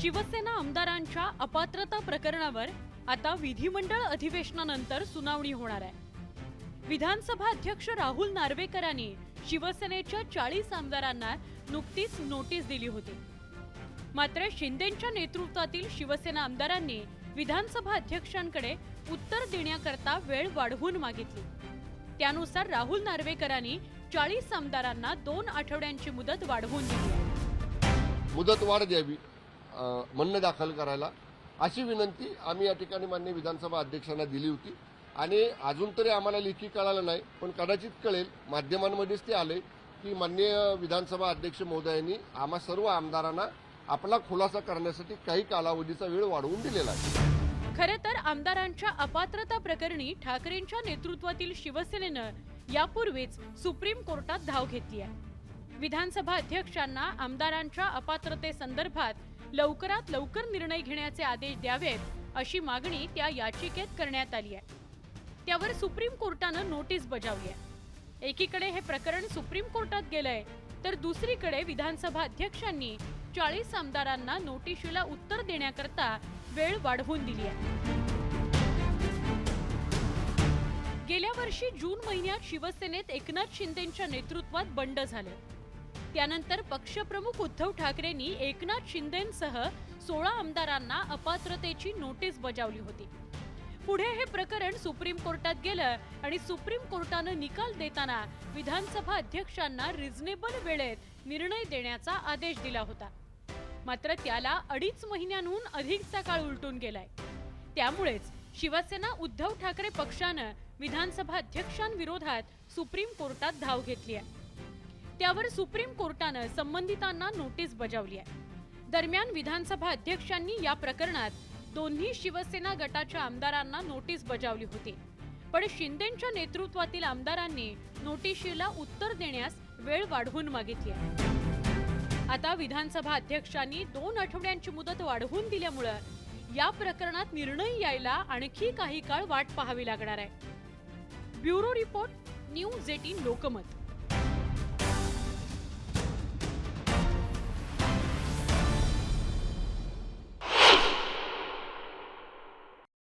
शिवसेना आमदारांच्या अपात्रता प्रकरणावर आता विधिमंडळ अधिवेशनानंतर सुनावणी होणार आहे. विधानसभा अध्यक्ष राहुल नार्वेकरांनी शिवसेनेच्या चाळीस आमदारांना नुकतीच नोटीस दिली होती. मात्र शिंदेच्या नेतृत्वातील शिवसेना आमदारांनी विधानसभा अध्यक्षांकडे उत्तर देण्याकरता वेळ वाढवून मागितली. त्यानुसार राहुल नार्वेकरांनी चाळीस आमदारांना दोन आठवड्यांची मुदत वाढवून दिली. मुदत वाढ द्यावी. म्हणणं दाखल करायला. अशी विनंती आम्ही या ठिकाणी मान्य विधानसभा अध्यक्षांना दिली होती. आणि अजून तरी आम्हाला लेखी कळालं नाही पण कदाचित कळेल. माध्यमांमध्येच ते आले की मान्य विधानसभा अध्यक्ष महोदयांनी आम्हा सर्व आमदारांना आपला खुलासा करण्यासाठी काही कालावधीचा वेळ वाढवून दिलेला आहे. खरे तर आमदारांच्या अपात्रता प्रकरणी ठाकरेंच्या नेतृत्वातील शिवसेनेनं यापूर्वीच सुप्रीम कोर्टात धाव घेतली आहे. विधानसभा अध्यक्षांना आमदारांच्या अपात्रतेसंदर्भात लवकरात लवकर निर्णय घेण्याचे आदेश द्यावेत अशी मागणी त्या याचिकेत करण्यात आली आहे. त्यावर सुप्रीम कोर्टानं नोटीस बजावली आहे. एकीकडे हे प्रकरण सुप्रीम कोर्टात गेलंय तर दुसरीकडे विधानसभा अध्यक्षांनी चाळीस आमदारांना नोटिशीला उत्तर देण्याकरता वेळ वाढवून दिली आहे. गेल्या वर्षी जून महिन्यात शिवसेनेत एकनाथ शिंदेच्या नेतृत्वात बंड झाले. त्यानंतर पक्षप्रमुख उद्धव ठाकरेंनी एकनाथ शिंदेसह सोळा आमदारांना अपात्रतेची नोटीस बजावली होती. पुढे हे प्रकरण सुप्रीम कोर्टात गेलं आणि सुप्रीम कोर्टानं निकाल देताना विधानसभा अध्यक्षांना रिझनेबल वेळेत निर्णय देण्याचा आदेश दिला होता. मात्र त्याला अडीच महिन्यांहून अधिकचा काळ उलटून गेलाय. त्यामुळेच शिवसेना उद्धव ठाकरे पक्षानं विधानसभा अध्यक्षांविरोधात सुप्रीम कोर्टात धाव घेतली आहे. त्यावर सुप्रीम कोर्टानं संबंधितांना नोटीस बजावली आहे. दरम्यान विधानसभा अध्यक्षांनी या प्रकरणात दोन्ही शिवसेना गटाच्या आमदारांना नोटीस बजावली होती. पण शिंदेच्या नेतृत्वातील आमदारांनी नोटिशीला उत्तर देण्यास वेळ वाढवून मागितली आहे. आता विधानसभा अध्यक्षांनी दोन आठवड्यांची मुदत वाढवून दिल्यामुळं या प्रकरणात निर्णय यायला आणखी काही काळ वाट पाहावी लागणार आहे. Bureau report news eighteen Lokmat.